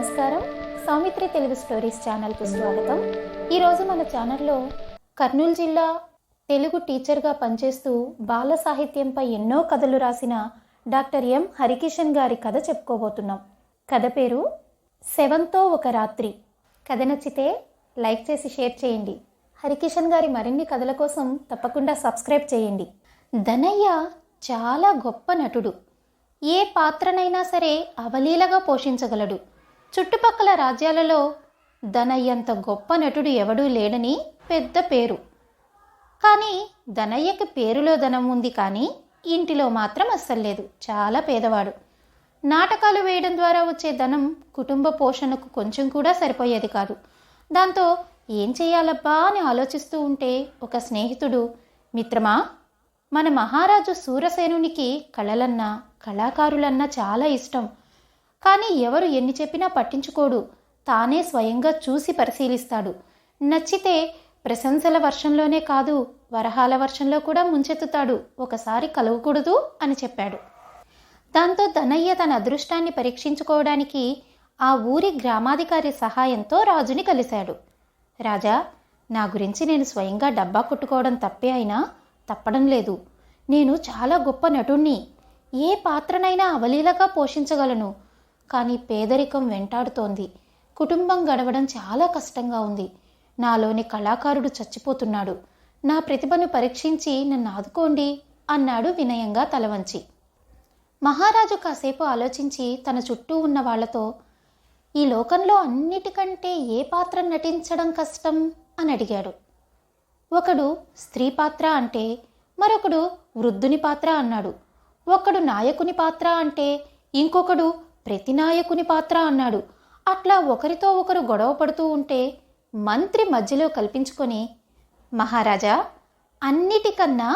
నమస్కారం. సౌమిత్రి తెలుగు స్టోరీస్ ఛానల్కి స్వాగతం. ఈరోజు మన ఛానల్లో కర్నూలు జిల్లా తెలుగు టీచర్గా పనిచేస్తూ బాల సాహిత్యంపై ఎన్నో కథలు రాసిన డాక్టర్ ఎం. హరికిషన్ గారి కథ చెప్పుకోబోతున్నాం. కథ పేరు సెవెన్తో ఒక రాత్రి కథ నచ్చితే లైక్ చేసి షేర్ చేయండి. హరికిషన్ గారి మరిన్ని కథల కోసం తప్పకుండా సబ్స్క్రైబ్ చేయండి. ధనయ్య చాలా గొప్ప నటుడు. ఏ పాత్రనైనా సరే అవలీలగా పోషించగలడు. చుట్టుపక్కల రాజ్యాలలో ధనయ్యంత గొప్ప నటుడు ఎవడూ లేడని పెద్ద పేరు. కానీ ధనయ్యకి పేరులో ధనం ఉంది కానీ ఇంటిలో మాత్రం అస్సలు లేదు. చాలా పేదవాడు. నాటకాలు వేయడం ద్వారా వచ్చే ధనం కుటుంబ పోషణకు కొంచెం కూడా సరిపోయేది కాదు. దాంతో ఏం చేయాలబ్బా అని ఆలోచిస్తూ ఉంటే ఒక స్నేహితుడు మిత్రమా మన మహారాజు సూరసేనునికి కళలన్నా కళాకారులన్నా చాలా ఇష్టం. కానీ ఎవరు ఎన్ని చెప్పినా పట్టించుకోడు. తానే స్వయంగా చూసి పరిశీలిస్తాడు. నచ్చితే ప్రశంసల వర్షంలోనే కాదు వరహాల వర్షంలో కూడా ముంచెత్తుతాడు. ఒకసారి కలవకూడదు అని చెప్పాడు. దాంతో ధనయ్య తన అదృష్టాన్ని పరీక్షించుకోవడానికి ఆ ఊరి గ్రామాధికారి సహాయంతో రాజుని కలిశాడు. రాజా నా గురించి నేను స్వయంగా డబ్బా కొట్టుకోవడం తప్పే అయినా తప్పడం లేదు. నేను చాలా గొప్ప నటుణ్ణి. ఏ పాత్రనైనా అవలీలగా పోషించగలను. కానీ పేదరికం వెంటాడుతోంది. కుటుంబం గడవడం చాలా కష్టంగా ఉంది. నాలోని కళాకారుడు చచ్చిపోతున్నాడు. నా ప్రతిభను పరీక్షించి నన్ను ఆదుకోండి అన్నాడు వినయంగా తలవంచి. మహారాజు కాసేపు ఆలోచించి తన చుట్టూ ఉన్న వాళ్ళతో ఈ లోకంలో అన్నిటికంటే ఏ పాత్ర నటించడం కష్టం? అని అడిగాడు. ఒకడు స్త్రీ పాత్ర అంటే మరొకడు వృద్ధుని పాత్ర అన్నాడు. ఒకడు నాయకుని పాత్ర అంటే ఇంకొకడు ప్రతినాయకుని పాత్ర అన్నాడు. అట్లా ఒకరితో ఒకరు గొడవ పడుతూ ఉంటే మంత్రి మధ్యలో కల్పించుకొని మహారాజా అన్నిటికన్నా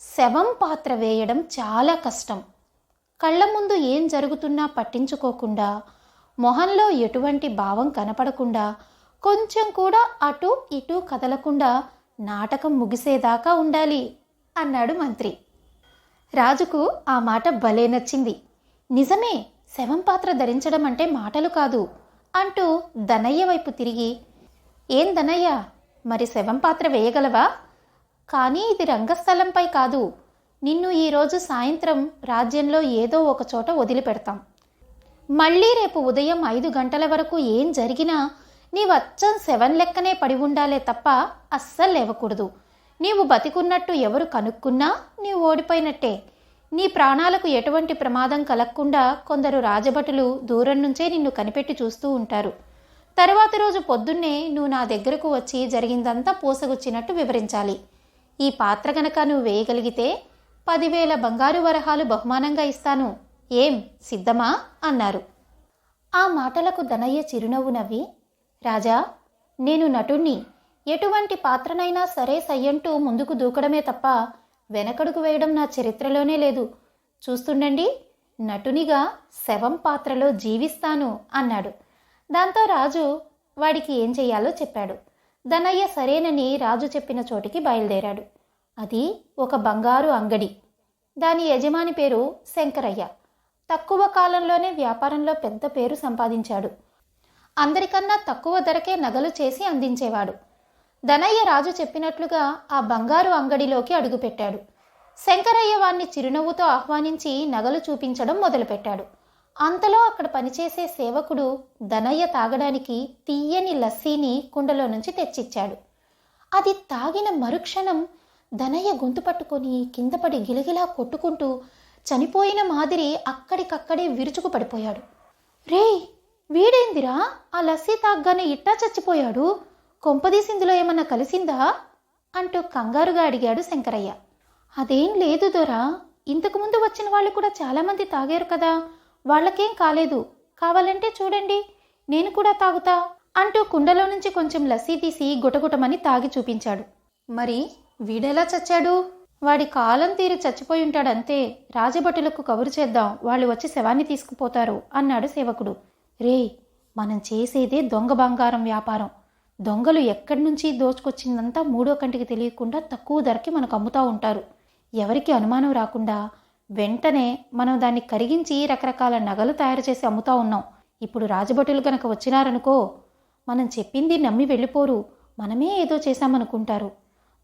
శవం పాత్ర వేయడం చాలా కష్టం. కళ్ళ ముందు ఏం జరుగుతున్నా పట్టించుకోకుండా మొహంలో ఎటువంటి భావం కనపడకుండా కొంచెం కూడా అటు ఇటు కదలకుండా నాటకం ముగిసేదాకా ఉండాలి అన్నాడు మంత్రి. రాజుకు ఆ మాట భలే నచ్చింది. నిజమే శవం పాత్ర ధరించడం అంటే మాటలు కాదు అంటూ ధనయ్య వైపు తిరిగి ఏం ధనయ్య? మరి శవం పాత్ర వేయగలవా? కానీ ఇది రంగస్థలంపై కాదు. నిన్ను ఈరోజు సాయంత్రం రాజ్యంలో ఏదో ఒక చోట వదిలిపెడతాం. మళ్ళీ రేపు ఉదయం ఐదు గంటల వరకు ఏం జరిగినా నీవచ్చం అచ్చం సెవెన్ లెక్కనే పడి ఉండాలే తప్ప అస్సలు లేవకూడదు. నీవు బతికున్నట్టు ఎవరు కనుక్కున్నా నీవు ఓడిపోయినట్టే. నీ ప్రాణాలకు ఎటువంటి ప్రమాదం కలగకుండా కొందరు రాజభటులు దూరం నుంచే నిన్ను కనిపెట్టి చూస్తూ ఉంటారు. తరువాత రోజు పొద్దున్నే నువ్వు నా దగ్గరకు వచ్చి జరిగిందంతా పూసగుచ్చినట్టు వివరించాలి. ఈ పాత్ర గనక నువ్వు వేయగలిగితే పదివేల బంగారు వరహాలు బహుమానంగా ఇస్తాను. ఏం సిద్ధమా? అన్నారు. ఆ మాటలకు ధనయ్య చిరునవ్వు నవ్వి రాజా నేను నటుణ్ణి. ఎటువంటి పాత్రనైనా సరే సయ్యంటూ ముందుకు దూకడమే తప్ప వెనకడుగు వేయడం నా చరిత్రలోనే లేదు. చూస్తుండండి నటునిగా శవం పాత్రలో జీవిస్తాను అన్నాడు. దాంతో రాజు వాడికి ఏం చెయ్యాలో చెప్పాడు. ధనయ్య సరేనని రాజు చెప్పిన చోటికి బయలుదేరాడు. అది ఒక బంగారు అంగడి. దాని యజమాని పేరు శంకరయ్య. తక్కువ కాలంలోనే వ్యాపారంలో పెద్ద పేరు సంపాదించాడు. అందరికన్నా తక్కువ ధరకే నగలు చేసి అందించేవాడు. ధనయ్య రాజు చెప్పినట్లుగా ఆ బంగారు అంగడిలోకి అడుగుపెట్టాడు. శంకరయ్య వాణ్ణి చిరునవ్వుతో ఆహ్వానించి నగలు చూపించడం మొదలుపెట్టాడు. అంతలో అక్కడ పనిచేసే సేవకుడు ధనయ్య తాగడానికి తీయని లస్సీని కుండలో నుంచి తెచ్చిచ్చాడు. అది తాగిన మరుక్షణం ధనయ్య గొంతు పట్టుకొని కిందపడి గిలగిలా కొట్టుకుంటూ చనిపోయిన మాదిరి అక్కడికక్కడే విరుచుకు పడిపోయాడు. రేయ్ వీడేందిరా? ఆ లస్సీ తాగ్గానే ఇట్టా చచ్చిపోయాడు? కొంపదీసిందులో ఏమన్నా కలిసిందా? అంటూ కంగారుగా అడిగాడు శంకరయ్య. అదేం లేదు దొరా. ఇంతకుముందు వచ్చిన వాళ్ళు కూడా చాలామంది తాగారు కదా. వాళ్ళకేం కాలేదు. కావాలంటే చూడండి. నేను కూడా తాగుతా అంటూ కుండలో నుంచి కొంచెం లస్సీ తీసి గుటగుటమని తాగి చూపించాడు. మరి వీడెలా చచ్చాడు? వాడి కాలం తీరి చచ్చిపోయి ఉంటాడంతే. రాజభటులకు కబురు చేద్దాం. వాళ్ళు వచ్చి శవాన్ని తీసుకుపోతారు అన్నాడు సేవకుడు. రే మనం చేసేదే దొంగ బంగారం వ్యాపారం. దొంగలు ఎక్కడి నుంచి దోచుకొచ్చిందంతా మూడో కంటికి తెలియకుండా తక్కువ ధరకి మనకు అమ్ముతూ ఉంటారు. ఎవరికి అనుమానం రాకుండా వెంటనే మనం దాన్ని కరిగించి రకరకాల నగలు తయారు చేసి అమ్ముతా ఉన్నాం. ఇప్పుడు రాజభటులు కనుక వచ్చినారనుకో మనం చెప్పింది నమ్మి వెళ్ళిపోరు. మనమే ఏదో చేశామనుకుంటారు.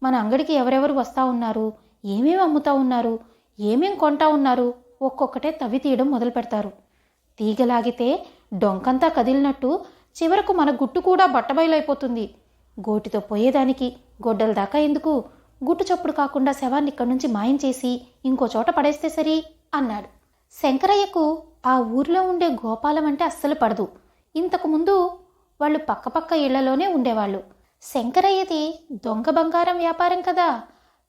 మన అంగడికి ఎవరెవరు వస్తా ఉన్నారు? ఏమేమి అమ్ముతా ఉన్నారు? ఏమేం కొంటా ఉన్నారు? ఒక్కొక్కటే తవ్వి తీయడం మొదలు పెడతారు తీగలాగితే డొంకంతా కదిలినట్టు చివరకు మన గుట్టు కూడా బట్టబయలైపోతుంది. గోటితో పోయేదానికి గొడ్డల దాకా ఎందుకు? గుట్టు చప్పుడు కాకుండా శవాన్ని ఇక్కడి నుంచి మాయం చేసి ఇంకో చోట పడేస్తే సరి? అన్నాడు. శంకరయ్యకు ఆ ఊర్లో ఉండే గోపాలం అంటే అస్సలు పడదు. ఇంతకుముందు వాళ్ళు పక్కపక్క ఇళ్ళలోనే ఉండేవాళ్ళు. శంకరయ్యది దొంగ బంగారం వ్యాపారం కదా.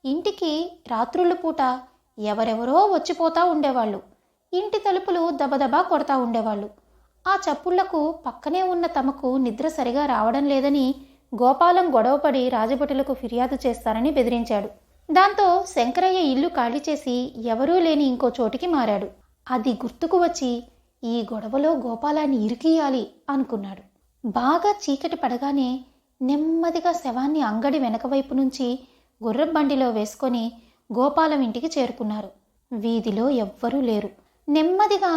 ఇంటికి రాత్రుళ్ళ పూట ఎవరెవరో వచ్చిపోతా ఉండేవాళ్ళు. ఇంటి తలుపులు దబదబా కొడతా ఉండేవాళ్ళు. ఆ చప్పుళ్ళకు పక్కనే ఉన్న తమకు నిద్ర సరిగా రావడం లేదని గోపాలం గొడవపడి రాజభటులకు ఫిర్యాదు చేస్తారని బెదిరించాడు. దాంతో శంకరయ్య ఇల్లు ఖాళీ చేసి ఎవరూ లేని ఇంకో చోటికి మారాడు. అది గుర్తుకు వచ్చి ఈ గొడవలో గోపాలాన్ని ఇరికియాలి అనుకున్నాడు. బాగా చీకటి పడగానే నెమ్మదిగా శవాన్ని అంగడి వెనకవైపు నుంచి గుర్రం బండిలో వేసుకొని గోపాలం ఇంటికి చేరుకున్నారు. వీధిలో ఎవ్వరూ లేరు. నెమ్మదిగా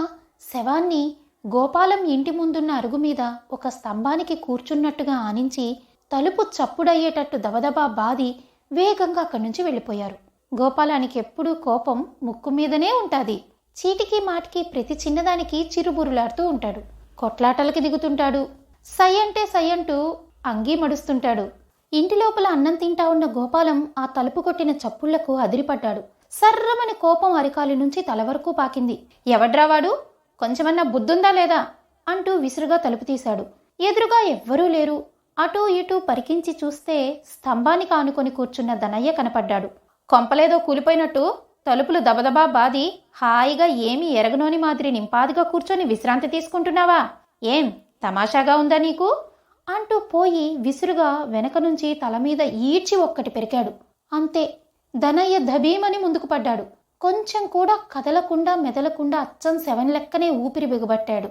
శవాన్ని గోపాలం ఇంటి ముందున్న అరుగు మీద ఒక స్తంభానికి కూర్చున్నట్టుగా ఆనించి తలుపు చప్పుడయ్యేటట్టు దబదబా బాది వేగంగా అక్కడి నుంచి వెళ్ళిపోయారు. గోపాలానికి ఎప్పుడూ కోపం ముక్కు మీదనే ఉంటాది. చీటికి మాటికి ప్రతి చిన్నదానికి చిరుబురులాడుతూ ఉంటాడు. కొట్లాటలకి దిగుతుంటాడు. సై అంటే సై అంటూ అంగీ మడుస్తుంటాడు. ఇంటి లోపల అన్నం తింటా ఉన్న గోపాలం ఆ తలుపు కొట్టిన చప్పుళ్ళకు అదిరిపడ్డాడు. సర్రమని కోపం అరికాలి నుంచి తల వరకు పాకింది. ఎవడ్రావాడు కొంచెమన్నా బుద్ధుందా లేదా అంటూ విసురుగా తలుపు తీశాడు. ఎదురుగా ఎవ్వరూ లేరు. అటూ ఇటూ పరికించి చూస్తే స్తంభానికి ఆనుకొని కూర్చున్న దనయ్య కనపడ్డాడు. కొంపలేదో కూలిపోయినట్టు తలుపులు దబదబా బాది హాయిగా ఏమీ ఎరగనోని మాదిరి నింపాదిగా కూర్చొని విశ్రాంతి తీసుకుంటున్నావా? ఏం తమాషాగా ఉందా నీకు? అంటూ పోయి విసురుగా వెనక నుంచి తల మీద ఈడ్చి ఒక్కటి పెరికాడు. అంతే ధనయ్య ధబీమని ముందుకు పడ్డాడు. కొంచెం కూడా కదలకుండా మెదలకుండా అచ్చం సెవెన్ లెక్కనే ఊపిరి బిగబట్టాడు.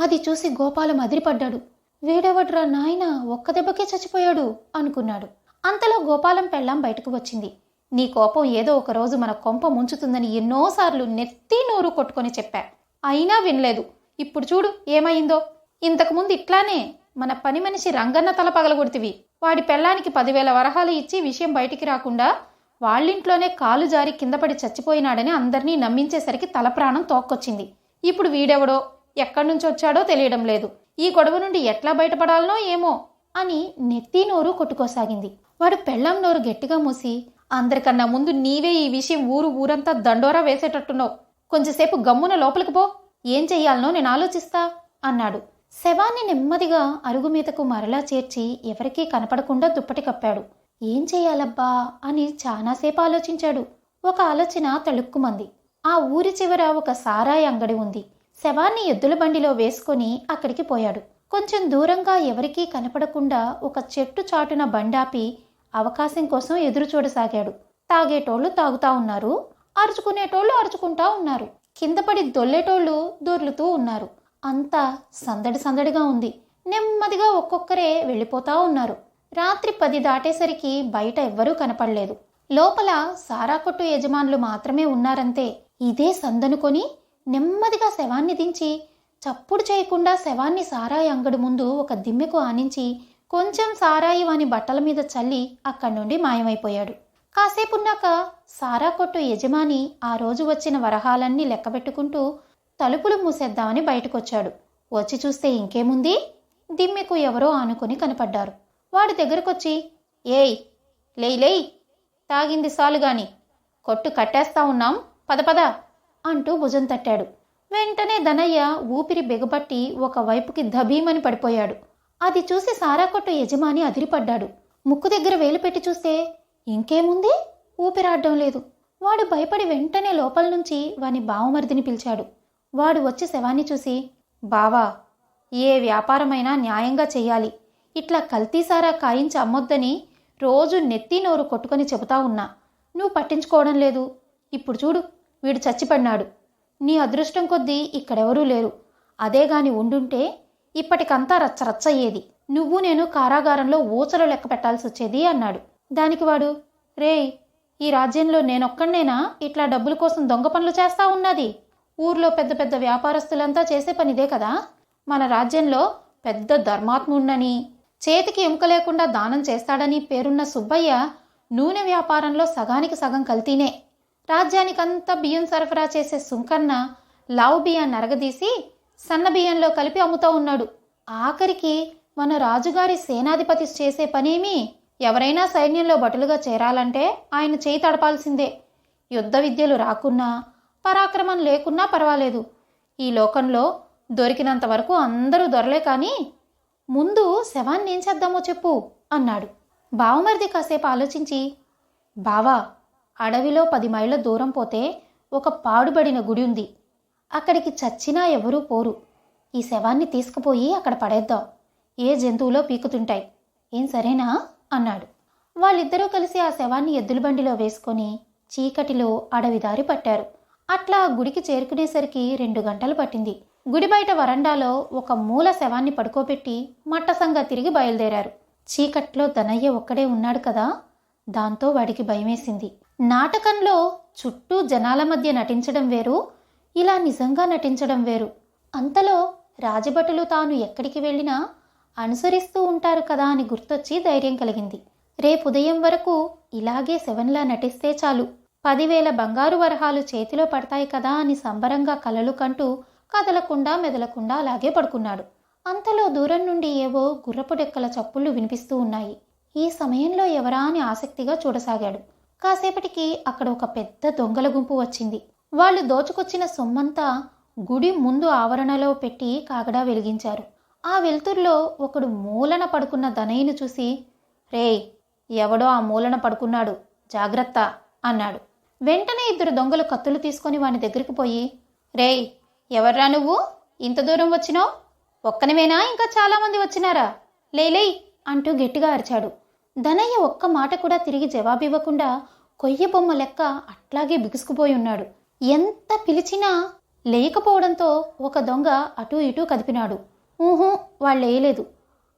అది చూసి గోపాలం అదిరిపడ్డాడు. వీడెవడ్రా నాయన? ఒక్క దెబ్బకే చచ్చిపోయాడు అనుకున్నాడు. అంతలో గోపాలం పెళ్ళాం బయటకు వచ్చింది. నీ కోపం ఏదో ఒక రోజు మన కొంప ముంచుతుందని ఎన్నోసార్లు నెత్తి నోరు కొట్టుకొని చెప్పా. అయినా వినలేదు. ఇప్పుడు చూడు ఏమైందో. ఇంతకుముందు ఇట్లానే మన పని మనిషి రంగన్న తల పగలగొడితివి. వాడి పెళ్ళానికి పదివేల వరహాలు ఇచ్చి విషయం బయటికి రాకుండా వాళ్ళింట్లోనే కాలు జారి కిందపడి చచ్చిపోయినాడని అందరినీ నమ్మించేసరికి తల ప్రాణం తోక్కొచ్చింది. ఇప్పుడు వీడెవడో? ఎక్కడి నుంచి వచ్చాడో తెలియడం లేదు. ఈ గొడవ నుండి ఎట్లా బయటపడాలనో ఏమో అని నెత్తి నోరు కొట్టుకోసాగింది. వాడు పెళ్ళాం నోరు గట్టిగా మూసి అందరికన్నా ముందు నీవే ఈ విషయం ఊరు ఊరంతా దండోరా వేసేటట్టున్నావు. కొంచెంసేపు గమ్మున లోపలికి పో. ఏం చెయ్యాలనో నేను ఆలోచిస్తా అన్నాడు. శవాన్ని నెమ్మదిగా అరుగు మీదకు మరలా చేర్చి ఎవరికీ కనపడకుండా దుప్పటి కప్పాడు. ఏం చేయాలబ్బా అని చాలాసేపు ఆలోచించాడు. ఒక ఆలోచన తళుక్కుమంది. ఆ ఊరి చివర ఒక సారాయి అంగడి ఉంది. శవాన్ని ఎద్దుల బండిలో వేసుకొని అక్కడికి పోయాడు. కొంచెం దూరంగా ఎవరికీ కనపడకుండా ఒక చెట్టు చాటున బండాపి అవకాశం కోసం ఎదురు చూడసాగాడు తాగేటోళ్ళు తాగుతా ఉన్నారు. అరుచుకునేటోళ్ళు అరుచుకుంటా ఉన్నారు. కిందపడి దొల్లేటోళ్ళు దొర్లుతూ ఉన్నారు. అంతా సందడి సందడిగా ఉంది. నెమ్మదిగా ఒక్కొక్కరే వెళ్ళిపోతా ఉన్నారు. రాత్రి పది దాటేసరికి బయట ఎవ్వరూ కనపడలేదు. లోపల సారా కొట్టు యజమానులు మాత్రమే ఉన్నారంతే. ఇదే సందనుకొని నెమ్మదిగా శవాన్ని దించి చప్పుడు చేయకుండా శవాన్ని సారాయి అంగడి ముందు ఒక దిమ్మెకు ఆనించి కొంచెం సారాయి వాని బట్టల మీద చల్లి అక్కడి నుండి మాయమైపోయాడు. కాసేపున్నాక సారా కొట్టు యజమాని ఆ రోజు వచ్చిన వరహాలన్నీ లెక్కబెట్టుకుంటూ తలుపులు మూసేద్దామని బయటకొచ్చాడు. వచ్చి చూస్తే ఇంకేముంది? దిమ్మెకు ఎవరో ఆనుకొని కనపడ్డారు. వాడి దగ్గరకొచ్చి ఏయ్ లేయ్ లేయ్ తాగింది సాలుగాని కొట్టు కట్టేస్తా ఉన్నాం పద పద అంటూ భుజం తట్టాడు. వెంటనే ధనయ్య ఊపిరి బిగబట్టి ఒక వైపుకి పడిపోయాడు. అది చూసి సారా కొట్టు యజమాని అదిరిపడ్డాడు. ముక్కు దగ్గర వేలు పెట్టి చూస్తే ఇంకేముంది? ఊపిరాడడం లేదు. వాడు భయపడి వెంటనే లోపల నుంచి వాని బావమరిదిని పిలిచాడు. వాడు వచ్చి శవాన్ని చూసి బావా ఏ వ్యాపారమైనా న్యాయంగా చెయ్యాలి. ఇట్లా కల్తీసారా కాయించి అమ్మొద్దని రోజు నెత్తి నోరు కొట్టుకొని చెబుతా ఉన్నా. నువ్వు పట్టించుకోవడం లేదు. ఇప్పుడు చూడు వీడు చచ్చిపడినాడు. నీ అదృష్టం కొద్దీ ఇక్కడెవరూ లేరు. అదే గాని ఉండుంటే ఇప్పటికంతా రచ్చరచ్చయ్యేది. నువ్వు నేను కారాగారంలో ఊచలు లెక్క పెట్టాల్సి వచ్చేది అన్నాడు. దానికి వాడు రేయ్ ఈ రాజ్యంలో నేనొక్కడనేనా ఇట్లా డబ్బుల కోసం దొంగ పనులు చేస్తా ఉన్నది. ఊర్లో పెద్ద పెద్ద వ్యాపారస్తులంతా చేసే పనిదే కదా. మన రాజ్యంలో పెద్ద ధర్మాత్ముండని చేతికి ఎముక లేకుండా దానం చేస్తాడని పేరున్న సుబ్బయ్య నూనె వ్యాపారంలో సగానికి సగం కల్తీనే. రాజ్యానికంతా బియ్యం సరఫరా చేసే సుంకన్న లావు బియ్యాన్ని అరగదీసి సన్న బియ్యంలో కలిపి అమ్ముతూ ఉన్నాడు. ఆఖరికి మన రాజుగారి సేనాధిపతి చేసే పనేమి ఎవరైనా సైన్యంలో భటులుగా చేరాలంటే ఆయన చేయి తడపాల్సిందే. యుద్ధ విద్యలు రాకున్నా పరాక్రమం లేకున్నా పర్వాలేదు. ఈ లోకంలో దొరికినంత వరకు అందరూ దొరలే కానీ ముందు శవాన్ని ఏం చేద్దామో చెప్పు అన్నాడు. బావమరిది కాసేపు ఆలోచించి బావా అడవిలో పది మైళ్ళ దూరం పోతే ఒక పాడుబడిన గుడి ఉంది. అక్కడికి చచ్చినా ఎవరూ పోరు. ఈ శవాన్ని తీసుకుపోయి అక్కడ పడేద్దాం. ఏ జంతువులో పీకుతుంటాయి? ఏం సరేనా? అన్నాడు. వాళ్ళిద్దరూ కలిసి ఆ శవాన్ని ఎద్దుల బండిలో వేసుకొని చీకటిలో అడవిదారి పట్టారు. అట్లా గుడికి చేరుకునేసరికి రెండు గంటలు పట్టింది. గుడి బయట వరండాలో ఒక మూల శవాన్ని పడుకోబెట్టి మట్టసంగా తిరిగి బయలుదేరారు. చీకట్లో ధనయ్య ఒక్కడే ఉన్నాడు కదా? దాంతో వాడికి భయమేసింది. నాటకంలో చుట్టూ జనాల మధ్య నటించడం వేరు ఇలా నిజంగా నటించడం వేరు. అంతలో రాజభటులు తాను ఎక్కడికి వెళ్ళినా అనుసరిస్తూ ఉంటారు కదా అని గుర్తొచ్చి ధైర్యం కలిగింది. రేపు ఉదయం వరకు ఇలాగే శవన్లా నటిస్తే చాలు. పదివేల బంగారు వరహాలు చేతిలో పడతాయి కదా అని సంబరంగా కలలు కంటూ కదలకుండా మెదలకుండా అలాగే పడుకున్నాడు. అంతలో దూరం నుండి ఏవో గుర్రపు డెక్కల చప్పుళ్ళు వినిపిస్తూ ఉన్నాయి. ఈ సమయంలో ఎవరా అని ఆసక్తిగా చూడసాగాడు. కాసేపటికి అక్కడ ఒక పెద్ద దొంగల గుంపు వచ్చింది. వాళ్ళు దోచుకొచ్చిన సొమ్మంతా గుడి ముందు ఆవరణలో పెట్టి కాగడా వెలిగించారు. ఆ వెలుతుర్లో ఒకడు మూలన పడుకున్న దనయ్యను చూసి రేయ్ ఎవడో ఆ మూలన పడుకున్నాడు? జాగ్రత్త అన్నాడు. వెంటనే ఇద్దరు దొంగలు కత్తులు తీసుకొని వాని దగ్గరికి పోయి రేయ్ ఎవర్రా నువ్వు? ఇంత దూరం వచ్చినావు? ఒక్కనివేనా? ఇంకా చాలామంది వచ్చినారా? లేలే అంటూ గట్టిగా అరిచాడు. ధనయ్య ఒక్క మాట కూడా తిరిగి జవాబివ్వకుండా కొయ్య బొమ్మ లెక్క అట్లాగే బిగుసుకుపోయి ఉన్నాడు. ఎంత పిలిచినా లేకపోవడంతో ఒక దొంగ అటూ ఇటూ కదిపినాడు. ఊహూ వాళ్ళేయలేదు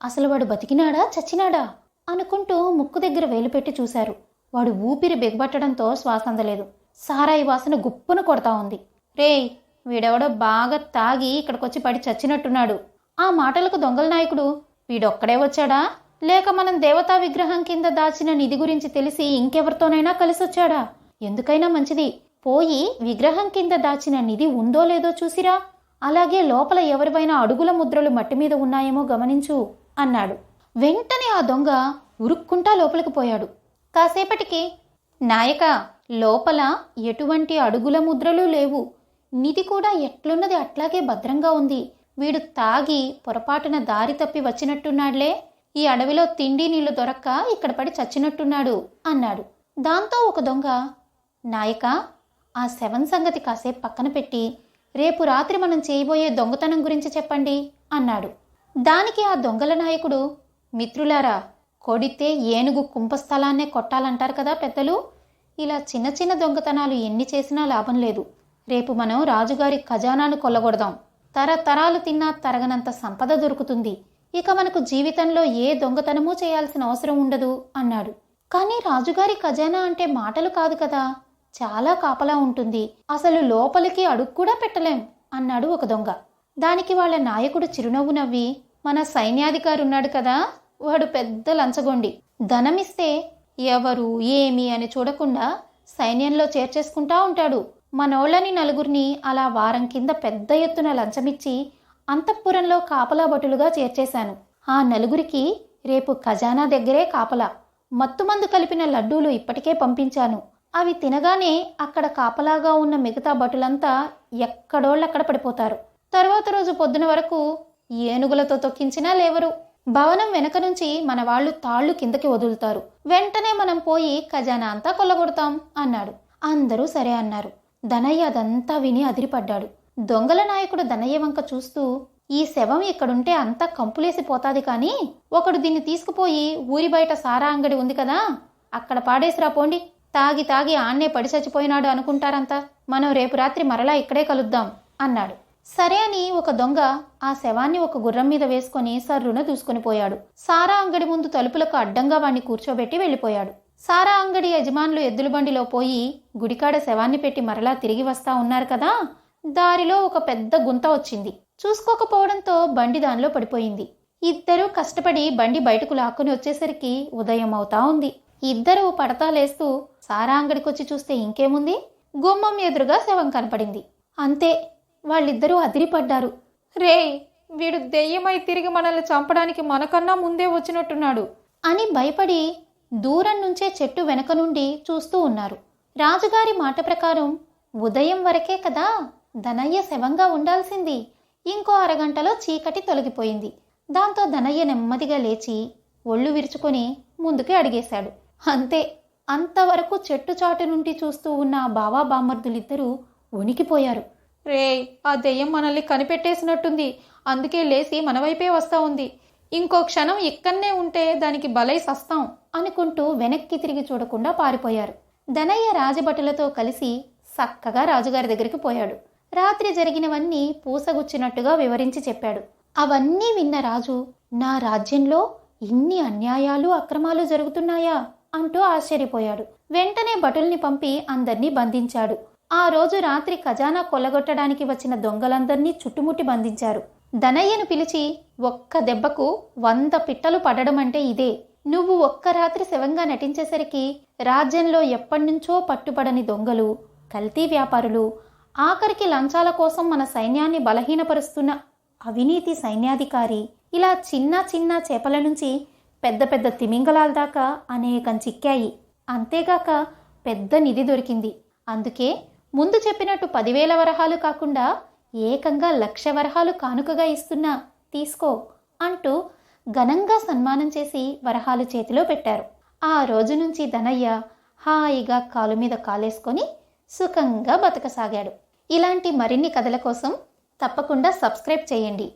అసలు వాడు బతికినాడా? చచ్చినాడా? అనుకుంటూ ముక్కు దగ్గర వేలు పెట్టి చూశారు. వాడు ఊపిరి బిగబట్టడంతో శ్వాస అందలేదు. సారాయి వాసన గుప్పున కొడతా ఉంది. రేయ్ వీడెవడో బాగా తాగి ఇక్కడికొచ్చి పడి చచ్చినట్టున్నాడు. ఆ మాటలకు దొంగల నాయకుడు వీడొక్కడే వచ్చాడా? లేక మనం దేవతా విగ్రహం కింద దాచిన నిధి గురించి తెలిసి ఇంకెవరితోనైనా కలిసొచ్చాడా? ఎందుకైనా మంచిది. పోయి విగ్రహం కింద దాచిన నిధి ఉందో లేదో చూసిరా. అలాగే లోపల ఎవరివైనా అడుగుల ముద్రలు మట్టి మీద ఉన్నాయేమో గమనించు అన్నాడు. వెంటనే ఆ దొంగ ఉరుక్కుంటా లోపలికి పోయాడు. కాసేపటికి నాయక లోపల ఎటువంటి అడుగుల ముద్రలు లేవు. నిధి కూడా ఎట్లున్నది అట్లాగే భద్రంగా ఉంది. వీడు తాగి పొరపాటున దారి తప్పి వచ్చినట్టున్నాడులే. ఈ అడవిలో తిండి నీళ్ళు దొరక్క ఇక్కడ పడి చచ్చినట్టున్నాడు అన్నాడు. దాంతో ఒక దొంగ నాయక ఆ శవం సంగతి కాసేపు పక్కన పెట్టి రేపు రాత్రి మనం చేయబోయే దొంగతనం గురించి చెప్పండి అన్నాడు. దానికి ఆ దొంగల నాయకుడు మిత్రులారా కొడితే ఏనుగు కుంభస్థలాన్నే కొట్టాలంటారు కదా పెద్దలు. ఇలా చిన్న చిన్న దొంగతనాలు ఎన్ని చేసినా లాభం లేదు. రేపు మనం రాజుగారి ఖజానాను కొల్లగొడదాం. తరతరాలు తిన్నా తరగనంత సంపద దొరుకుతుంది. ఇక మనకు జీవితంలో ఏ దొంగతనమూ చేయాల్సిన అవసరం ఉండదు అన్నాడు. కానీ రాజుగారి ఖజానా అంటే మాటలు కాదు కదా. చాలా కాపలా ఉంటుంది. అసలు లోపలికి అడుగు కూడా పెట్టలేం అన్నాడు ఒక దొంగ. దానికి వాళ్ళ నాయకుడు చిరునవ్వు నవ్వి మన సైన్యాధికారి ఉన్నాడు కదా వాడు పెద్ద లంచగొండి. ధనమిస్తే ఎవరు ఏమి అని చూడకుండా సైన్యంలో చేర్చేసుకుంటా ఉంటాడు. మనోళ్ళని నలుగురిని అలా వారం కింద పెద్ద ఎత్తున లంచమిచ్చి అంతఃపురంలో కాపలాభటులుగా చేర్చేశాను. ఆ నలుగురికి రేపు ఖజానా దగ్గరే కాపలా. మత్తుమందు కలిపిన లడ్డూలు ఇప్పటికే పంపించాను. అవి తినగానే అక్కడ కాపలాగా ఉన్న మిగతా భటులంతా ఎక్కడోళ్ళక్కడ పడిపోతారు. తర్వాత రోజు పొద్దున వరకు ఏనుగులతో తొక్కించినా లేవరు. భవనం వెనక నుంచి మన వాళ్ళు తాళ్ళు కిందకి వదులుతారు. వెంటనే మనం పోయి ఖజానా అంతా కొల్లగొడతాం అన్నాడు. అందరూ సరే అన్నారు. ధనయ్య అదంతా విని అదిరిపడ్డాడు. దొంగల నాయకుడు ధనయ్య వంక చూస్తూ ఈ శవం ఇక్కడుంటే అంతా కంపులేసి పోతాది కానీ ఒకడు దీన్ని తీసుకుపోయి ఊరి బయట సారా అంగడి ఉంది కదా అక్కడ పాడేసిరా పోండి. తాగి తాగి ఆన్నే పడి చచ్చిపోయినాడు అనుకుంటారంతా. మనం రేపు రాత్రి మరలా ఇక్కడే కలుద్దాం అన్నాడు. సరే అని ఒక దొంగ ఆ శవాన్ని ఒక గుర్రం మీద వేసుకొని సర్రున దూసుకొని పోయాడు. సారా అంగడి ముందు తలుపులకు అడ్డంగా వాణ్ణి కూర్చోబెట్టి వెళ్ళిపోయాడు. సారా అంగడి యజమానులు ఎద్దుల బండిలో పోయి గుడికాడ శవాన్ని పెట్టి మరలా తిరిగి వస్తా ఉన్నారు కదా? దారిలో ఒక పెద్ద గుంత వచ్చింది. చూసుకోకపోవడంతో బండి దానిలో పడిపోయింది. ఇద్దరూ కష్టపడి బండి బయటకు లాక్కుని వచ్చేసరికి ఉదయం అవుతా ఉంది. ఇద్దరూ పడతాలేస్తూ సారా అంగడికొచ్చి చూస్తే ఇంకేముంది? గుమ్మం ఎదురుగా శవం కనపడింది. అంతే వాళ్ళిద్దరూ అదిరిపడ్డారు. రే వీడు దెయ్యమై తిరిగి మనల్ని చంపడానికి మనకన్నా ముందే వచ్చినట్టున్నాడు. అని భయపడి దూరం నుంచే చెట్టు వెనక నుండి చూస్తూ ఉన్నారు. రాజుగారి మాట ప్రకారం ఉదయం వరకే కదా ధనయ్య శవంగా ఉండాల్సింది. ఇంకో అరగంటలో చీకటి తొలగిపోయింది. దాంతో ధనయ్య నెమ్మదిగా లేచి ఒళ్ళు విరుచుకొని ముందుకే అడిగేశాడు. అంతే అంతవరకు చెట్టు చాటు నుండి చూస్తూ ఉన్న బావా బామ్మర్దులిద్దరూ వణికిపోయారు. రే ఆ దెయ్యం మనల్ని కనిపెట్టేసినట్టుంది. అందుకే లేచి మన వైపే వస్తా ఉంది. ఇంకో క్షణం ఇక్కడనే ఉంటే దానికి బలై సస్తాం అనుకుంటూ వెనక్కి తిరిగి చూడకుండా పారిపోయారు. ధనయ్య రాజభటులతో కలిసి చక్కగా రాజుగారి దగ్గరికి పోయాడు. రాత్రి జరిగినవన్నీ పూసగుచ్చినట్టుగా వివరించి చెప్పాడు. అవన్నీ విన్న రాజు నా రాజ్యంలో ఇన్ని అన్యాయాలు అక్రమాలు జరుగుతున్నాయా? అంటూ ఆశ్చర్యపోయాడు. వెంటనే భటుల్ని పంపి అందర్నీ బంధించాడు. ఆ రోజు రాత్రి ఖజానా కొల్లగొట్టడానికి వచ్చిన దొంగలందర్నీ చుట్టుముట్టి బంధించారు. ధనయ్యను పిలిచి ఒక్క దెబ్బకు వంద పిట్టలు పడడం అంటే ఇదే. నువ్వు ఒక్క రాత్రి శవంగా నటించేసరికి రాజ్యంలో ఎప్పటినుంచో పట్టుబడని దొంగలు కల్తీ వ్యాపారులు ఆఖరికి లంచాల కోసం మన సైన్యాన్ని బలహీనపరుస్తున్న అవినీతి సైన్యాధికారి. ఇలా చిన్న చిన్న చేపల నుంచి పెద్ద పెద్ద తిమింగలాల దాకా అనేకం చిక్కాయి. అంతేగాక పెద్ద నిధి దొరికింది. అందుకే ముందు చెప్పినట్టు పదివేల వరహాలు కాకుండా ఏకంగా లక్ష వరహాలు కానుకగా ఇస్తున్నా తీసుకో అంటూ ఘనంగా సన్మానం చేసి వరహాలు చేతిలో పెట్టారు. ఆ రోజు నుంచి ధనయ్య హాయిగా కాలు మీద కాలేసుకొని సుఖంగా బతకసాగాడు. ఇలాంటి మరిన్ని కథల కోసం తప్పకుండా సబ్స్క్రైబ్ చేయండి.